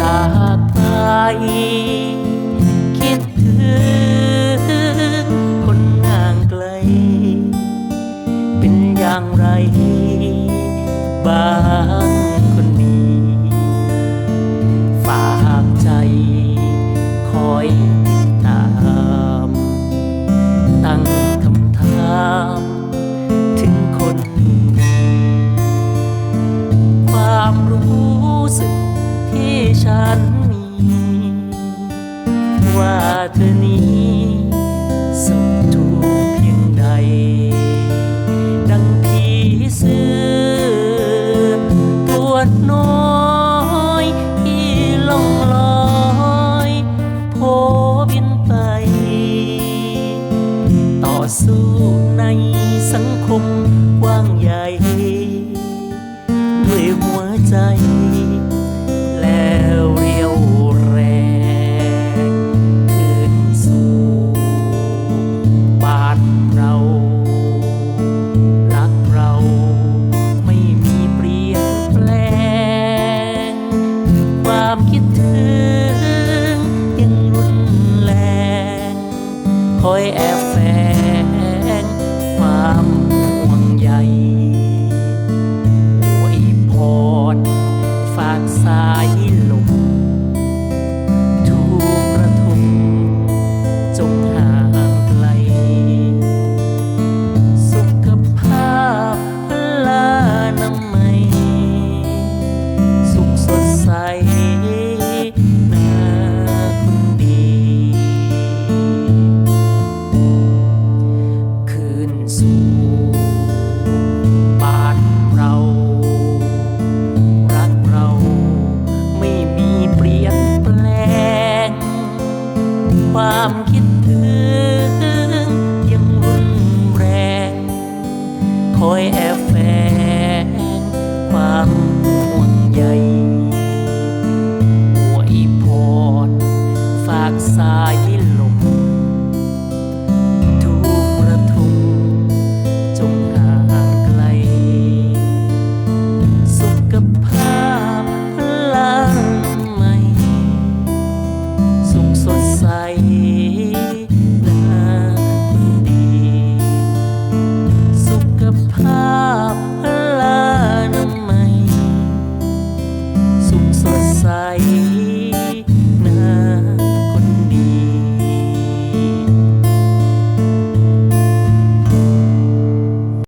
จากไป คิดถึงคนห่างไกล เป็นอย่างไรบ้างคนดีฝากใจ คอยติดตาม ตั้งคำถามถึงคนความรู้สึก ที่ฉันมี ว่าเธอนี้สุขทุกเพียงใด ดังผีเสื้อตัวน้อยที่ล่องลอยโผบินไป ต่อสู้ในสังคมกว้างใหญ่ ด้วยหัวใจ เรียวแรงขึ้นสู่บ้านเรา รักเราไม่มีเปลี่ยนแปลง ความคิดถึงยังรุนแรง คอยแอบแฝง ยแอบแฝงความห่วงใยอวยพรฝากสายลมทุกระทุมจงห่างไกล สุขภาพพลาไม่สุขสดใส sair.